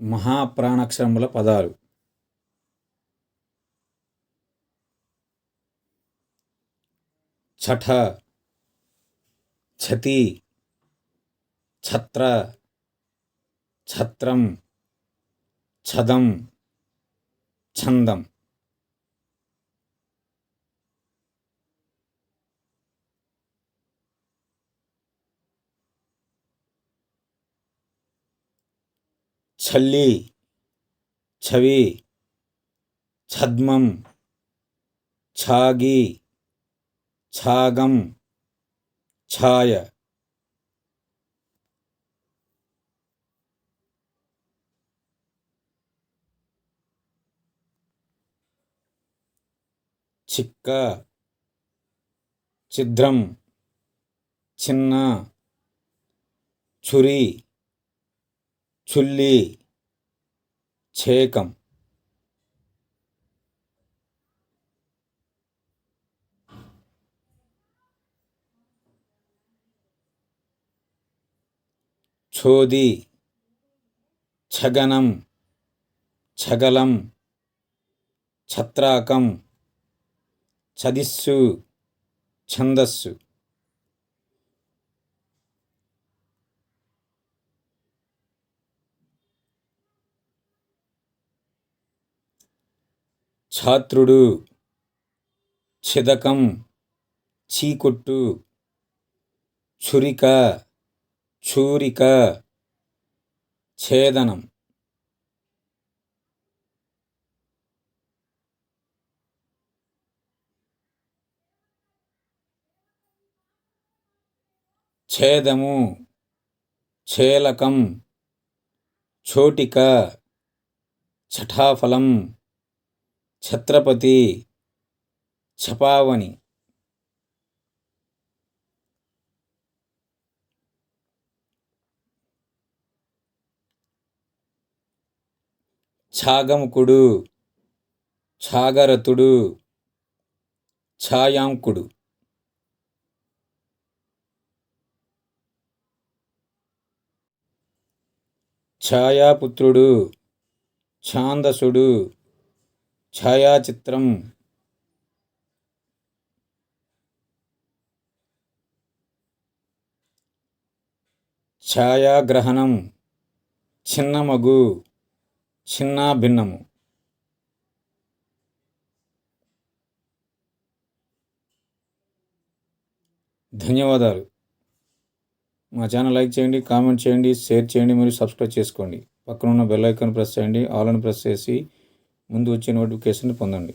మహాప్రాణాక్షరముల పదాలు. ఛఠ ఛతి ఛత్ర ఛత్రం ఛదం ఛందం. చల్లి చవి ఛద్మం ఛాగి ఛాగం ఛాయ. చిక్క చిద్రం చిన్న చురి చుల్లి ఛేకం ఛోది ఛగనం ఛగలం ఛత్రాకం ఛదిస్సు ఛందస్సు ఛాత్రుడు చిదకం చీకొట్టు చురిక చూరిక ఛేదనం. ఛేదము చేలకం చోటిక చఠాఫలం ఛత్రపతి ఛపావని ఛాగముకుడు ఛాగరతుడు ఛాయాంకుడు. ఛాయాపుత్రుడు ఛాందసుడు ఛాయాచిత్రం. ఛాయాగ్రహణం. చిన్నమగు చిన్న భిన్నము. ధన్యవాదాలు. మా ఛానల్ లైక్ చేయండి కామెంట్ చేయండి షేర్ చేయండి మరియు సబ్స్క్రైబ్ చేసుకోండి. పక్కన ఉన్న బెల్ ఐకాన్ ప్రెస్ చేయండి ఆల్ అని ప్రెస్ చేసి ముందు వచ్చే నోటిఫికేషన్ పొందండి.